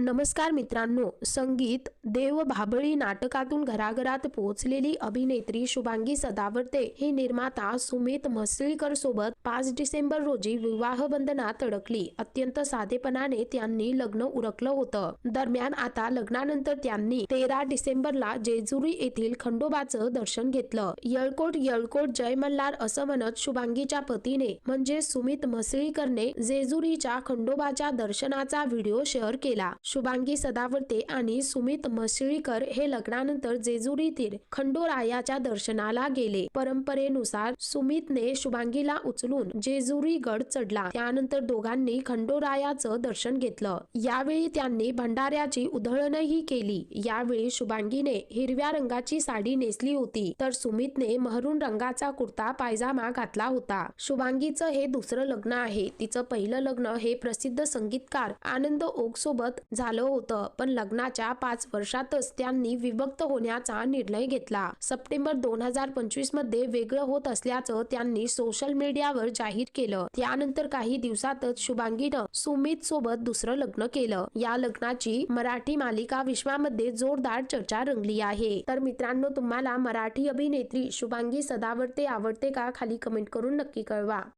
नमस्कार मित्रांनो संगीत देव भाबळी नाटकातून घराघरात पोहोचलेली अभिनेत्री शुभांगी सदावर्ते ही निर्माता सुमित म्हसळीकर सोबत पाच डिसेंबर रोजी विवाह बंधनात अडकली. अत्यंत साधेपणाने त्यांनी लग्न उरकलं होतं. दरम्यान आता लग्नानंतर त्यांनी तेरा डिसेंबरला जेजुरी येथील खंडोबाचं दर्शन घेतलं. येळकोट येळकोट जय मल्हार असं म्हणत शुभांगीच्या पतीने म्हणजे सुमित म्हसळीकरने जेजुरीच्या खंडोबाच्या दर्शनाचा व्हिडिओ शेअर केला. शुभांगी सदावर्ते आणि सुमित म्हसळीकर हे लग्नानंतर जेजुरीतील खंडोरायाच्या दर्शनाला गेले. परंपरेनुसार सुमितने शुभांगीला उचलून जेजुरी गड चढला. त्यानंतर दोघांनी खंडोरायाचं दर्शन घेतलं. यावेळी त्यांनी भंडाऱ्याची उधळणही केली. यावेळी शुभांगीने हिरव्या रंगाची साडी नेसली होती. तर सुमितने महरून रंगाचा कुर्ता पायजामा घातला होता. शुभांगीचं हे दुसरं लग्न आहे. तिचं पहिलं लग्न हे प्रसिद्ध संगीतकार आनंद ओक सोबत झालं होतं. पण लग्नाच्या पाच वर्षातच त्यांनी विभक्त होण्याचा निर्णय घेतला. सप्टेंबर दोन हजार पंचवीसमध्ये वेगळं होत असल्याचं त्यांनी सोशल मीडियावर जाहीर केलं. त्यानंतर काही दिवसातच शुभांगीनं सुमित सोबत दुसरं लग्न केलं. या लग्नाची मराठी मालिका विश्वामध्ये जोरदार चर्चा रंगली आहे. तर मित्रांनो तुम्हाला मराठी अभिनेत्री शुभांगी सदावर्ते आवडते का? खाली कमेंट करून नक्की कळवा.